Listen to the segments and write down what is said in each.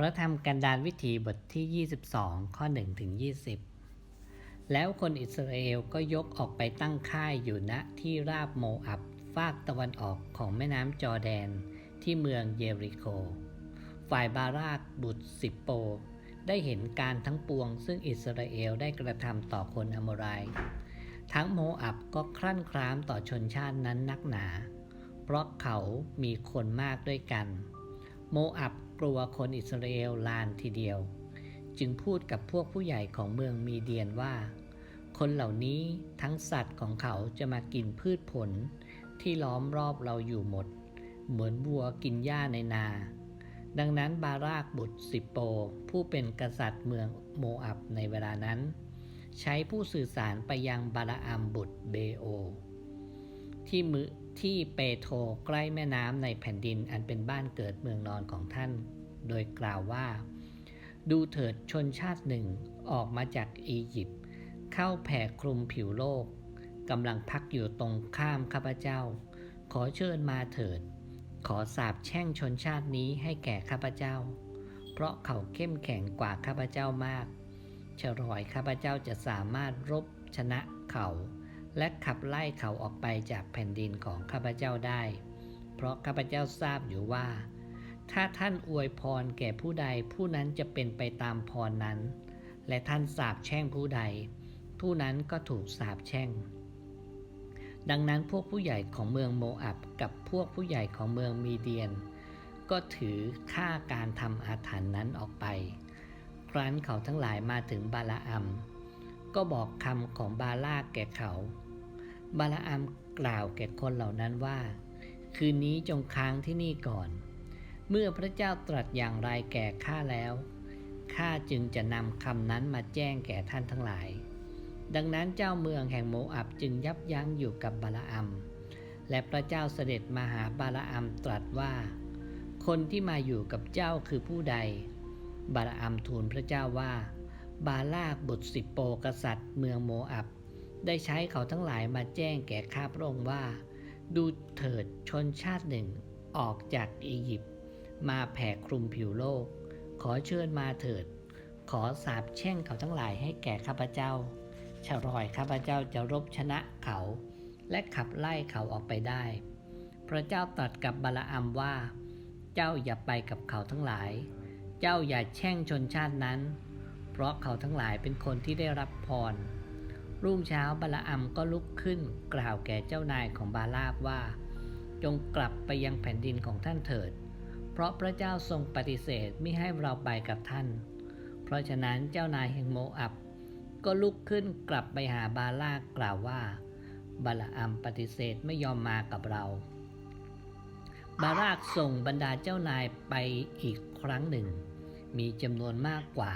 พระธรรมกันดารวิถีบทที่ 22 ข้อ1ถึง20 แล้วคนอิสราเอลก็ยกออกไปตั้งค่ายอยู่ณที่ราบโมอับฟากตะวันออกของแม่น้ำจอแดนที่เมืองเยริโค ฝ่ายบารากบุตรสิปโป ได้เห็นการทั้งปวงซึ่งอิสราเอลได้กระทำต่อคนอโมไรายทั้งโมอับก็ครั่นครามต่อชนชาตินั้นนักหนา เพราะเขามีคนมากด้วยกัน โมอับ กลัวคนอิสราเอลลานทีเดียว จึงพูดกับพวกผู้ใหญ่ของเมืองมีเดียนว่า คนเหล่านี้ทั้งสัตว์ของเขาจะมากินพืชผล ที่ล้อมรอบเราอยู่หมด เหมือนวัวกินหญ้าในนา ดังนั้นบารากบุตรสิปโป ผู้เป็นกษัตริย์เมืองโมอับในเวลานั้น ใช้ผู้สื่อสารไปยังบาลาอัมบุตรเบโอ ที่มือ ที่เปโทรใกล้แม่น้ำในแผ่นดินอันเป็นบ้านเกิดเมืองนอนของท่าน โดยกล่าวว่า ดูเถิดชนชาติหนึ่งออกมาจากอียิปต์เข้าแผ่คลุมผิวโลกกำลังพักอยู่ตรงข้ามข้าพเจ้า ขอเชิญมาเถิด ขอสาบแช่งชนชาตินี้ให้แก่ข้าพเจ้า เพราะเขาเข้มแข็งกว่าข้าพเจ้ามากฉรอยข้าพเจ้าจะสามารถรบชนะเขา และขับไล่เขาออกไปจากแผ่นดินของข้าพเจ้าได้ เพราะข้าพเจ้าทราบอยู่ว่า ถ้าท่านอวยพรแก่ผู้ใดผู้นั้นจะเป็นไปตามพรนั้น และท่านสาบแช่งผู้ใด ผู้นั้นก็ถูกสาบแช่ง ดังนั้นพวกผู้ใหญ่ของเมืองโมอับกับพวกผู้ใหญ่ของเมืองมีเดียน ก็ถือค่าการทำอาถรรพ์นั้นออกไป ครั้นเขาทั้งหลายมาถึงบาลาอัม ก็บอกคำของบาลาแก่เขา บาลาอัมกล่าวแก่คนเหล่านั้นว่า คืนนี้จงค้างที่นี่ก่อน เมื่อพระเจ้าตรัสอย่างไรแก่ข้าแล้วข้าจึงจะนำคำนั้นมาแจ้งแก่ท่านทั้งหลาย ดังนั้นเจ้าเมืองแห่งโมอับจึงยับยั้งอยู่กับบาลาอัมและพระเจ้าเสด็จมาหาบาลาอัมตรัสว่า คนที่มาอยู่กับเจ้าคือผู้ใด บาลาอัมทูลพระเจ้าว่า บาลากบุตรสิโปกษัตริย์ เมืองโมอับ ได้ใช้เขาทั้งหลายมาแจ้งแก่ข้าพระองค์ว่า ดูเถิดชนชาติหนึ่งออกจากอียิปต์มาแผ่คลุมผิวโลก ขอเชิญมาเถิด ขอสาบแช่งเขาทั้งหลายให้แก่ข้าพเจ้าชรอยข้าพเจ้าจะรบชนะเขา และขับไล่เขาออกไปได้ พระเจ้าตรัสกับบาลาอัมว่า เจ้าอย่าไปกับเขาทั้งหลาย เจ้าอย่าแช่งชนชาตินั้น เพราะเขาทั้งหลายเป็นคนที่ได้รับพร รุ่งเช้าบาลอัมก็ลุกขึ้นกล่าวแก่เจ้านายของบาลากว่า จงกลับไปยังแผ่นดินของท่านเถิด เพราะพระเจ้าทรงปฏิเสธไม่ให้เราไปกับท่าน เพราะฉะนั้นเจ้านายแห่งโมอับ ก็ลุกขึ้นกลับไปหาบาลากกล่าวว่าบาลอัมปฏิเสธไม่ยอมมากับเรา บาลากส่งบรรดาเจ้านายไปอีกครั้งหนึ่ง มีจำนวนมากกว่า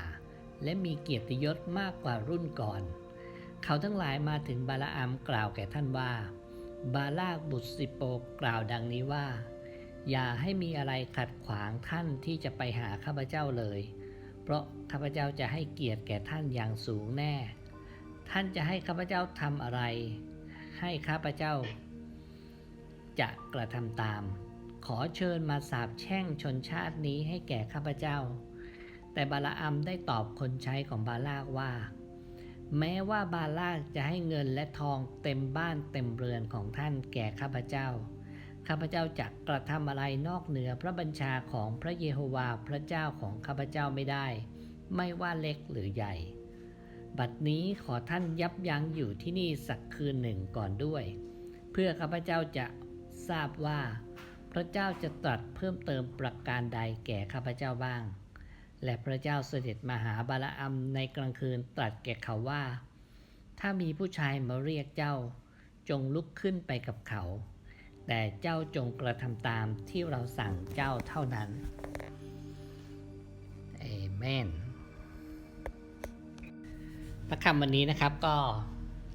และมีเกียรติยศมากกว่ารุ่นก่อน เขาทั้งหลายมาถึงบาลาอัมกล่าวแก่ท่านว่า บาลากบุตรสิโปกล่าวดังนี้ว่า อย่าให้มีอะไรขัดขวางท่านที่จะไปหาข้าพเจ้าเลย เพราะข้าพเจ้าจะให้เกียรติแก่ท่านอย่างสูงแน่ ท่านจะให้ข้าพเจ้าทำอะไร ให้ข้าพเจ้า จะกระทำตาม ขอเชิญมาสาบแช่งชนชาตินี้ให้แก่ข้าพเจ้า แต่บาลาอัมได้ตอบคนใช้ของบาลากว่า แม้ว่าบาลากจะให้เงินและทองเต็มบ้านเต็มเรือนของท่านแก่ข้าพเจ้า ข้าพเจ้าจะกระทำอะไรนอกเหนือพระบัญชาของพระเยโฮวาห์พระเจ้าของข้าพเจ้าไม่ได้ ไม่ว่าเล็กหรือใหญ่ บัดนี้ขอท่านยับยั้งอยู่ที่นี่สักคืนหนึ่งก่อนด้วย เพื่อข้าพเจ้าจะทราบว่า พระเจ้าจะตรัสเพิ่มเติมประการใดแก่ข้าพเจ้าบ้าง และพระเจ้าเสด็จมาหาบาลอัมในกลางคืนตรัสแก่เขาว่า ถ้ามีผู้ชายมาเรียกเจ้า จงลุกขึ้นไปกับเขา แต่เจ้าจงกระทำตามที่เราสั่งเจ้าเท่านั้นเอเมนพระคำวันนี้นะครับก็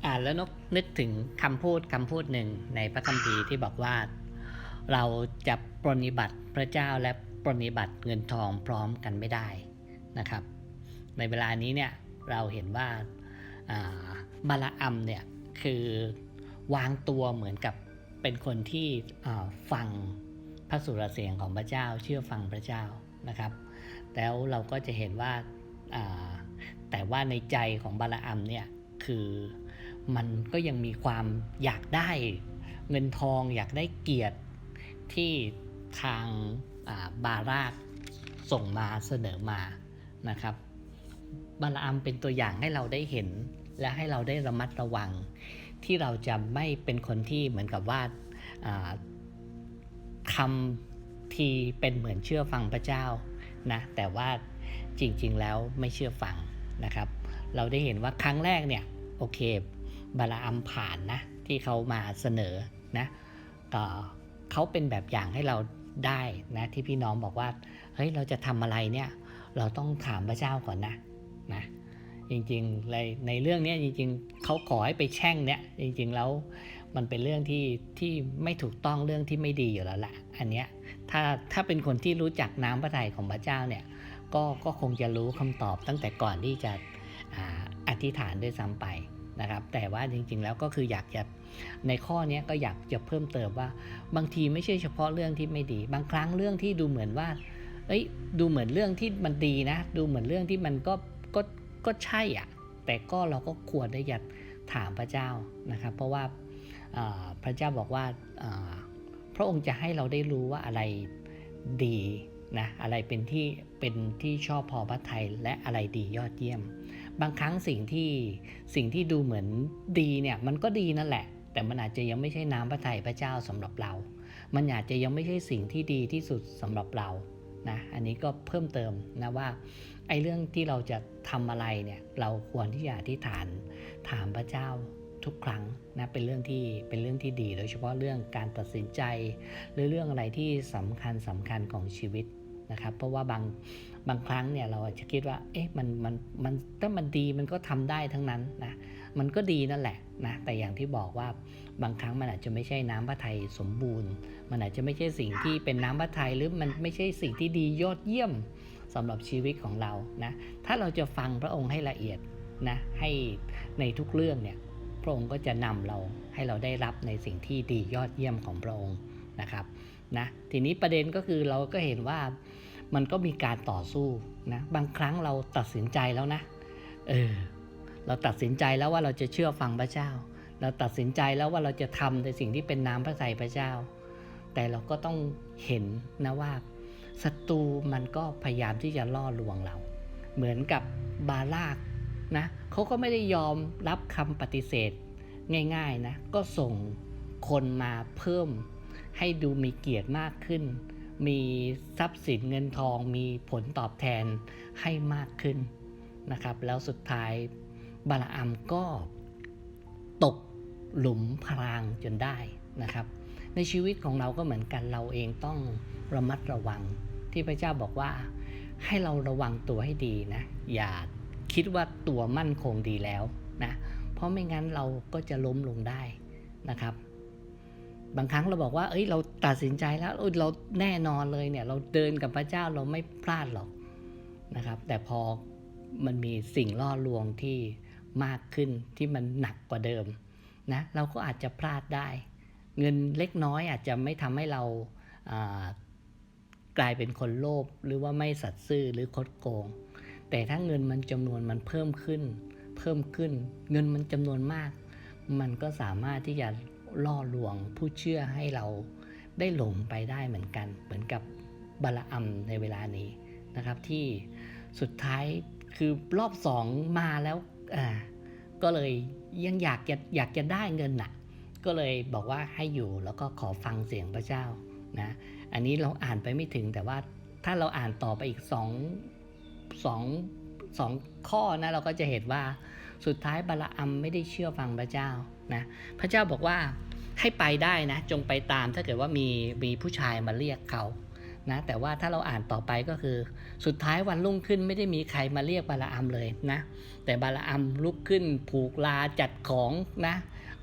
อ่านแล้วนกนึกถึงคำพูดคำพูดหนึ่งในพระคัมภีร์ที่บอกว่า เราจะปรนนิบัติพระเจ้าและ ปรนิบัติเงินทองพร้อมกันไม่ได้นะครับ ในเวลานี้เนี่ยเราเห็นว่าบาลาอัมเนี่ยคือวางตัวเหมือนกับเป็นคนที่ฟังพระสุรเสียงของพระเจ้า เชื่อฟังพระเจ้านะครับ แล้วเราก็จะเห็นว่าแต่ว่าในใจของบาลาอัมเนี่ยคือมันก็ยังมีความอยากได้เงินทองอยากได้เกียรติที่ทาง บารากส่งมาเสนอมานะครับบาลาอัมเป็นตัวอย่างให้เราได้เห็น และให้เราได้ระมัดระวัง ที่เราจะไม่เป็นคนที่เหมือนกับว่าทำทีเป็นเหมือนเชื่อฟังพระเจ้านะแต่ว่าจริงๆแล้วไม่เชื่อฟังนะครับ เราได้เห็นว่าครั้งแรกเนี่ยโอเคบาลาอัมผ่านนะที่เขามาเสนอนะก็เขาเป็นแบบอย่างให้เรา ได้นะที่พี่น้องบอกว่าเฮ้ยเราจะทำอะไรเนี่ยเราต้องถามพระเจ้าก่อนนะนะจริงๆในในเรื่องนี้จริงๆเขาขอให้ไปแช่งเนี่ยจริงๆแล้วมันเป็นเรื่องที่ที่ไม่ถูกต้องเรื่องที่ไม่ดีอยู่แล้วละอันเนี้ยถ้าถ้าเป็นคนที่รู้จักน้ำพระทัยของพระเจ้าเนี่ยก็ก็คงจะรู้คำตอบตั้งแต่ก่อนที่จะออธิษฐานด้วยซ้ำไป นะครับ แต่ว่าจริงๆ แล้วก็คืออยากจะในข้อนี้ก็อยากจะเพิ่มเติมว่า บางทีไม่ใช่เฉพาะเรื่องที่ไม่ดี บางครั้งเรื่องที่ดูเหมือนว่า เอ้ย ดูเหมือนเรื่องที่มันดีนะ ดูเหมือนเรื่องที่มันก็ก็ก็ใช่อะแต่ก็เราก็ควรได้อยากถามพระเจ้านะครับ เพราะว่าพระเจ้าบอกว่าพระองค์จะให้เราได้รู้ว่าอะไรดีนะอะไรเป็นที่เป็นที่ชอบพอพระทัยและอะไรดียอดเยี่ยม บางครั้งสิ่งที่สิ่งที่ดูเหมือนดีเนี่ยมันก็ดีนั่นแหละ แต่มันอาจจะยังไม่ใช่น้ำพระทัยพระเจ้าสำหรับเรา มันอาจจะยังไม่ใช่สิ่งที่ดีที่สุดสำหรับเรานะอันนี้ก็เพิ่มเติมนะว่าไอ้เรื่องที่เราจะทำอะไรเนี่ยเราควรที่จะอธิษฐานถามพระเจ้าทุกครั้งนะเป็นเรื่องที่เป็นเรื่องที่ดี โดยเฉพาะเรื่องการตัดสินใจ หรือเรื่องอะไรที่สำคัญสำคัญของชีวิต นะครับ เพราะว่าบางบางครั้งเนี่ยเราอาจจะคิดว่า เอ๊ะมันมันมันถ้ามันดีมันก็ทำได้ทั้งนั้นนะมันก็ดีนั่นแหละนะแต่อย่างที่บอกว่าบางครั้งมันอาจจะไม่ใช่น้ำพระทัยสมบูรณ์ มันอาจจะไม่ใช่สิ่งที่เป็นน้ำพระทัยหรือมันไม่ใช่สิ่งที่ดียอดเยี่ยมสำหรับชีวิตของเรานะถ้าเราจะฟังพระองค์ให้ละเอียดนะให้ในทุกเรื่องเนี่ยพระองค์ก็จะนำเราให้เราได้รับในสิ่งที่ดียอดเยี่ยมของพระองค์นะครับ นะทีนี้ประเด็นก็คือเราก็เห็นว่ามันก็มีการต่อสู้นะบางครั้งเราตัดสินใจแล้วนะเออเราตัดสินใจแล้วว่าเราจะเชื่อฟังพระเจ้า เราตัดสินใจแล้วว่าเราจะทำในสิ่งที่เป็นน้ำพระทัยพระเจ้า แต่เราก็ต้องเห็นนะว่าศัตรูมันก็พยายามที่จะล่อลวงเรา เหมือนกับบาลากนะเขาก็ไม่ได้ยอมรับคำปฏิเสธง่ายๆนะก็ส่งคนมาเพิ่ม ให้ดูมีเกียรติมากขึ้น มีทรัพย์สินเงินทอง มีผลตอบแทนให้มากขึ้นนะครับ แล้วสุดท้ายบาลาอัมก็ตกหลุมพรางจนได้นะครับ ในชีวิตของเราก็เหมือนกันเราเองต้องระมัดระวัง ที่พระเจ้าบอกว่าให้เราระวังตัวให้ดีนะ อย่าคิดว่าตัวมั่นคงดีแล้วนะเพราะไม่งั้นเราก็จะล้มลงได้นะครับ บางครั้งเราบอกว่า เอ้ย เราตัดสินใจแล้วเราแน่นอนเลยเนี่ย เราเดินกับพระเจ้าเราไม่พลาดหรอกนะครับ แต่พอมันมีสิ่งล่อลวงที่มากขึ้นที่มันหนักกว่าเดิมนะเราก็อาจจะพลาดได้ เงินเล็กน้อยอาจจะไม่ทำให้เราอ่ากลายเป็นคนโลภหรือว่าไม่สัตย์ซื่อหรือคดโกง แต่ถ้าเงินมันจำนวนมันเพิ่มขึ้น เพิ่มขึ้น เงินมันจำนวนมาก มันก็สามารถที่จะ ล่อลวงผู้เชื่อให้เราได้หลงไปได้เหมือนกัน เหมือนกับบาลาอัมในเวลานี้นะครับที่สุดท้ายคือรอบสองมาแล้วอ่าก็เลยยังอยากจะอยากจะได้เงินน่ะ ก็เลยบอกว่าให้อยู่แล้วก็ขอฟังเสียงพระเจ้านะอันนี้เราอ่านไปไม่ถึงแต่ว่าถ้าเราอ่านต่อไปอีกสองสองสองข้อนะเราก็จะเห็นว่าสุดท้ายบาลาอัมไม่ได้เชื่อฟังพระเจ้า นะพระเจ้าบอกว่าให้ไปได้นะจงไปตามถ้าเกิดว่ามีมีผู้ชายมาเรียกเขานะแต่ว่าถ้าเราอ่านต่อไปก็คือ สุดท้ายวันรุ่งขึ้นไม่ได้มีใครมาเรียกบาลาอัมเลยนะแต่บาลาอัมลุกขึ้นผูกลาจัดของนะ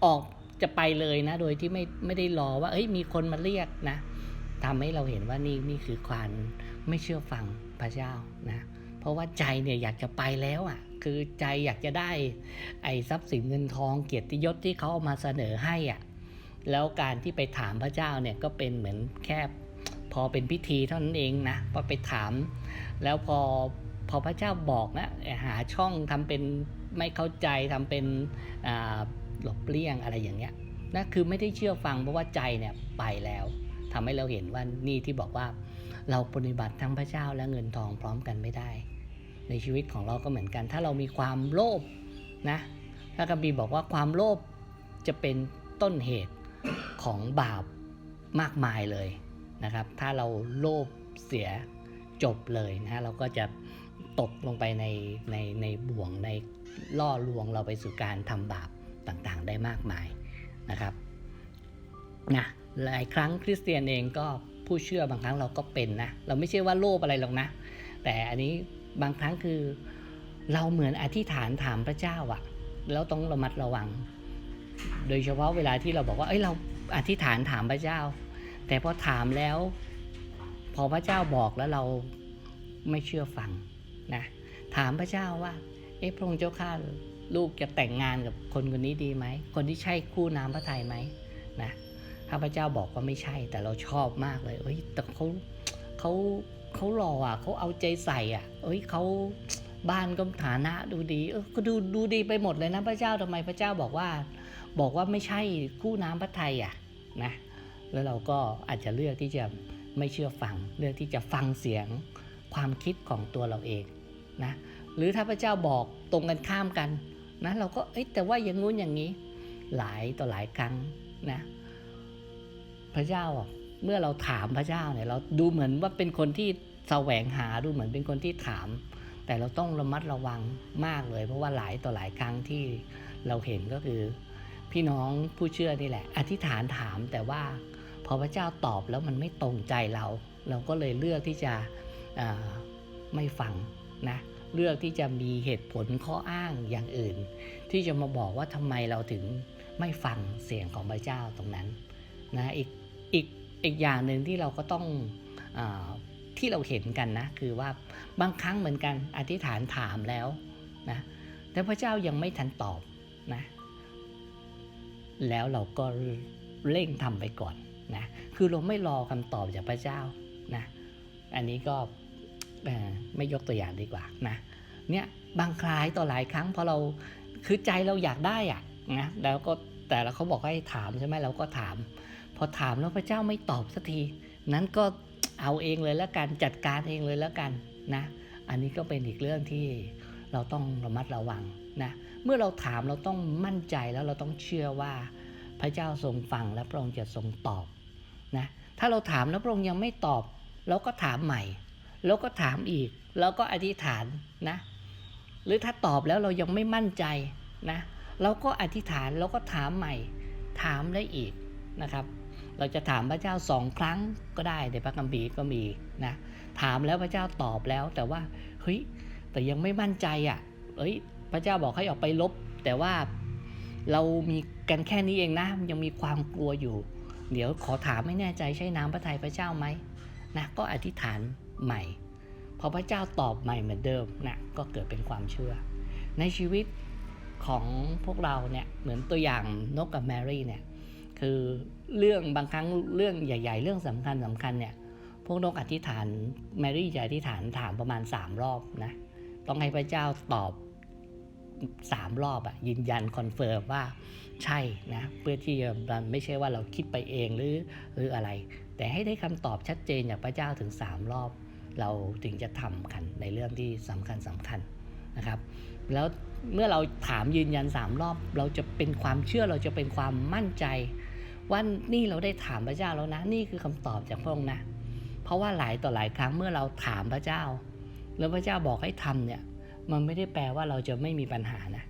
ออกจะไปเลยนะ โดยที่ไม่ไม่ได้รอว่าเอ้ยมีคนมาเรียกนะทำให้เราเห็นว่านี่นี่คือความไม่เชื่อฟังพระเจ้านะเพราะว่าใจเนี่ยอยากจะไปแล้วอะ คือใจอยากจะได้ ไอ้ทรัพย์สินเงินทองเกียรติยศที่เขาเอามาเสนอให้อะแล้วการที่ไปถามพระเจ้าเนี่ยก็เป็นเหมือนแค่พอเป็นพิธีเท่านั้นเองนะพอไปถาม แล้วพอพอพระเจ้าบอกนะหาช่องทำเป็นไม่เข้าใจทำเป็นหลบเลี่ยงอะไรอย่างเงี้ยนะคือไม่ได้เชื่อฟังเพราะว่าใจเนี่ยไปแล้วทำให้เราเห็นว่านี่ที่บอกว่าเราปฏิบัติทั้งพระเจ้าและเงินทองพร้อมกันไม่ได้ ในชีวิตของเราก็เหมือนกัน ถ้าเรามีความโลภนะพระคัมภีร์บอกว่าความโลภจะเป็นต้นเหตุของบาปมากมายเลยนะครับ ถ้าเราโลภเสียจบเลยนะเราก็จะตกลงไปในในในบ่วงในล่อลวงเราไปสู่การทำบาปต่างๆ ได้มากมายนะครับนะหลายครั้งคริสเตียนเองก็ผู้เชื่อบางครั้งเราก็เป็นนะ เราไม่ใช่ว่าโลภอะไรหรอกนะ แต่อันนี้ บางครั้งคือเราเหมือนอธิษฐานถามพระเจ้าอะแล้วต้องระมัดระวัง โดยเฉพาะเวลาที่เราบอกว่า เอ้ยเราอธิษฐานถามพระเจ้า แต่พอถามแล้ว พอพระเจ้าบอกแล้วเราไม่เชื่อฟังนะถามพระเจ้าว่า เอ๊ะพระองค์เจ้าข้าลูกจะแต่งงานกับคนคนนี้ดีไหม คนที่ใช่คู่น้ำพระทัยไหมนะถ้าพระเจ้าบอกว่าไม่ใช่ แต่เราชอบมากเลยเอ้ยแต่เขาเขา เขาหล่ออะเขาเอาใจใส่อะ เอ้ยเขาบ้านก็ฐานะดูดี เออก็ดูดูดีไปหมดเลยนะพระเจ้าทำไมพระเจ้าบอกว่า บอกว่าไม่ใช่คู่น้ำพระทัยอะนะ แล้วเราก็อาจจะเลือกที่จะไม่เชื่อฟัง เลือกที่จะฟังเสียงความคิดของตัวเราเองนะ หรือถ้าพระเจ้าบอกตรงกันข้ามกันนะเราก็เอ้ยแต่ว่าอย่างงู้นอย่างนี้ หลายต่อหลายครั้งนะ พระเจ้า เมื่อเราถามพระเจ้าเนี่ยเราดูเหมือนว่าเป็นคนที่แสวงหาดูเหมือนเป็นคนที่ถาม แต่เราต้องระมัดระวังมากเลย เพราะว่าหลายต่อหลายครั้งที่เราเห็นก็คือ พี่น้องผู้เชื่อนี่แหละ อธิษฐานถามแต่ว่าพอพระเจ้าตอบแล้วมันไม่ตรงใจเรา เราก็เลยเลือกที่จะไม่ฟังนะเลือกที่จะมีเหตุผลข้ออ้างอย่างอื่น ที่จะมาบอกว่าทำไมเราถึงไม่ฟังเสียงของพระเจ้าตรงนั้นนะอีกอีก อีกอย่างหนึ่งที่เราก็ต้องอที่เราเห็นกันนะ คือว่าบางครั้งเหมือนกันอธิษฐานถามแล้วนะแต่พระเจ้ายังไม่ทันตอบนะ แล้วเราก็เร่งทำไปก่อนนะคือเราไม่รอคำตอบจากพระเจ้านะอันนี้ก็ไม่ยกตัวอย่างดีกว่านะเนี่ยบางคลายต่อหลายครั้งพอเราคือใจเราอยากได้อะนะแล้วก็แต่เราเขาบอกให้ถามใช่ไหมเราก็ถาม พอถามแล้วพระเจ้าไม่ตอบสักที นั้นก็เอาเองเลยแล้วกันจัดการเองเลยแล้วกันนะ อันนี้ก็เป็นอีกเรื่องที่เราต้องระมัดระวังนะ เมื่อเราถามเราต้องมั่นใจแล้วเราต้องเชื่อว่าพระเจ้าทรงฟังและพระองค์จะทรงตอบนะ ถ้าเราถามแล้วพระองค์ยังไม่ตอบ เราก็ถามใหม่ แล้วก็ถามอีก แล้วก็อธิษฐานนะ หรือถ้าตอบแล้วเรายังไม่มั่นใจนะ เราก็อธิษฐานแล้วก็ถามใหม่ ถามได้อีกนะครับ เราจะถามพระเจ้าสองครั้งก็ได้ในพระคัมภีร์ก็มีนะ ถามแล้วพระเจ้าตอบแล้วแต่ว่าเฮ้ยแต่ยังไม่มั่นใจอะเอ้ย พระเจ้าบอกให้ออกไปลบ แต่ว่าเรามีกันแค่นี้เองนะยังมีความกลัวอยู่ เดี๋ยวขอถามไม่แน่ใจใช่น้ำพระทัยพระเจ้าไหมนะก็อธิษฐานใหม่พอพระเจ้าตอบใหม่เหมือนเดิมนะก็เกิดเป็นความเชื่อ ในชีวิตของพวกเราเนี่ยเหมือนตัวอย่างนกกับแมรี่เนี่ย คือเรื่องบางครั้งเรื่องใหญ่ ๆ เรื่องสำคัญสำคัญเนี่ยพวกนกอธิษฐานแมรี่จะอธิษฐานถามประมาณ 3 รอบนะต้องให้พระเจ้าตอบสามรอบอะยืนยันคอนเฟิร์มว่าใช่นะเพื่อที่จะไม่ใช่ว่าเราคิดไปเองหรือหรืออะไร แต่ให้ได้คำตอบชัดเจนจากพระเจ้าถึง 3 รอบ เราถึงจะทำกันในเรื่องที่สำคัญสำคัญนะครับ แล้วเมื่อเราถามยืนยัน 3 รอบ เราจะเป็นความเชื่อเราจะเป็นความมั่นใจ ว่านี่เราได้ถามพระเจ้าแล้วนะ นี่คือคำตอบจากพระองค์นะ เพราะว่าหลายต่อหลายครั้งเมื่อเราถามพระเจ้า แล้วพระเจ้าบอกให้ทำเนี่ย มันไม่ได้แปลว่าเราจะไม่มีปัญหานะ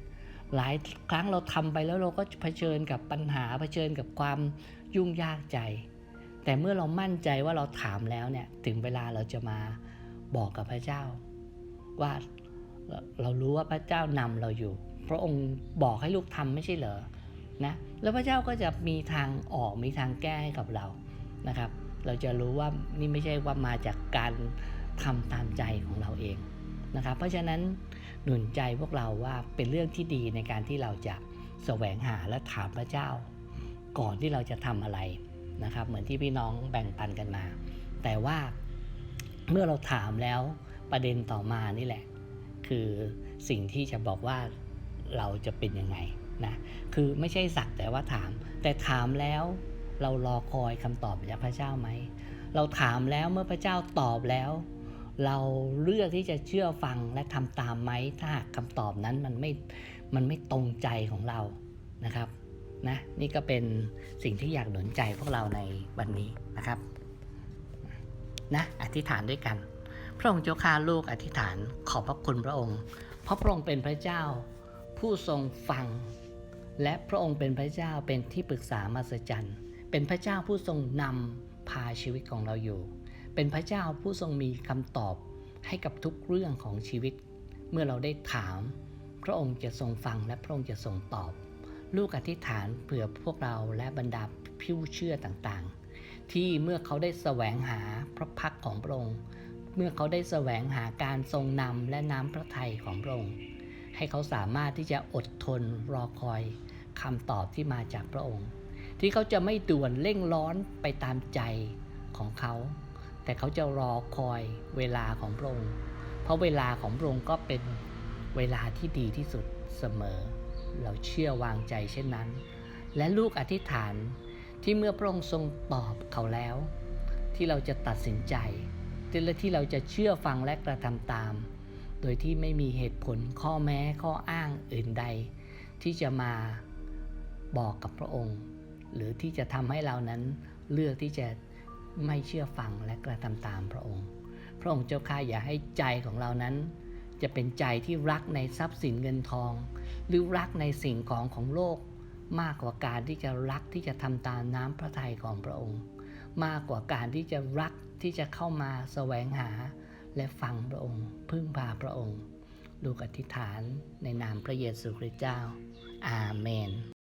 หลายครั้งเราทำไปแล้วเราก็เผชิญกับปัญหาเผชิญกับความยุ่งยากใจ แต่เมื่อเรามั่นใจว่าเราถามแล้วเนี่ยถึงเวลาเราจะมาบอกกับพระเจ้า ว่าเรารารู้ว่าพระเจ้านำเราอยู่ พระองค์บอกให้ลูกทำไม่ใช่เหรอ นะแล้วพระเจ้าก็จะมีทางออกมีทางแก้ให้กับเรานะครับ เราจะรู้ว่านี่ไม่ใช่ว่ามาจากการทำตามใจของเราเองนะครับ เพราะฉะนั้นหนุนใจพวกเราว่าเป็นเรื่องที่ดีในการที่เราจะแสวงหาและถามพระเจ้า ก่อนที่เราจะทำอะไรนะครับ เหมือนที่พี่น้องแบ่งปันกันมา แต่ว่าเมื่อเราถามแล้วประเด็นต่อมานี่แหละ คือสิ่งที่จะบอกว่าเราจะเป็นยังไง นะคือไม่ใช่สักแต่ว่าถาม แต่ถามแล้วเรารอคอยคำตอบจากพระเจ้าไหม เราถามแล้วเมื่อพระเจ้าตอบแล้ว เราเลือกที่จะเชื่อฟังและทำตามไหมถ้าหากคำตอบนั้นมันไม่มันไม่ตรงใจของเรานะครับนะนี่ก็เป็นสิ่งที่อยากหนุนใจพวกเราในวันนี้นะครับนะอธิษฐานด้วยกัน พระองค์เจ้าข้าลูกอธิษฐานขอบพระคุณพระองค์ เพราะพระองค์เป็นพระเจ้า ผู้ทรงฟัง และพระองค์เป็นพระเจ้าเป็นที่ปรึกษามหัศจรรย์เป็นพระเจ้าผู้ทรงนำพาชีวิตของเราอยู่ เป็นพระเจ้าผู้ทรงมีคำตอบให้กับทุกเรื่องของชีวิต เมื่อเราได้ถาม พระองค์จะทรงฟังและพระองค์จะทรงตอบ ลูกอธิษฐานเผื่อพวกเราและบรรดาผู้เชื่อต่างๆ ที่เมื่อเขาได้แสวงหาพระพักของพระองค์ เมื่อเขาได้แสวงหาการทรงนำและน้ำพระทัยของพระองค์ ให้เขาสามารถที่จะอดทนรอคอยคำตอบที่มาจากพระองค์ ที่เขาจะไม่ด่วนเร่งร้อนไปตามใจของเขา แต่เขาจะรอคอยเวลาของพระองค์ เพราะเวลาของพระองค์ก็เป็นเวลาที่ดีที่สุดเสมอ เราเชื่อวางใจเช่นนั้น และลูกอธิษฐานที่เมื่อพระองค์ทรงตอบเขาแล้ว ที่เราจะตัดสินใจและที่เราจะเชื่อฟังและกระทำตาม โดยที่ไม่มีเหตุผลข้อแม้ข้ออ้างอื่นใด ที่จะมาบอกกับพระองค์ หรือที่จะทำให้เรานั้นเลือกที่จะไม่เชื่อฟังและกระทำตามพระองค์ พระองค์เจ้าข้าอย่าให้ใจของเรานั้น จะเป็นใจที่รักในทรัพย์สินเงินทอง หรือรักในสิ่งของของโลก มากกว่าการที่จะรักที่จะทำตามน้ำพระทัยของพระองค์ มากกว่าการที่จะรักที่จะเข้ามาแสวงหา และฟังพระองค์ พึ่งพาพระองค์ ลูกอธิษฐานในนามพระเยซูคริสต์เจ้า อาเมน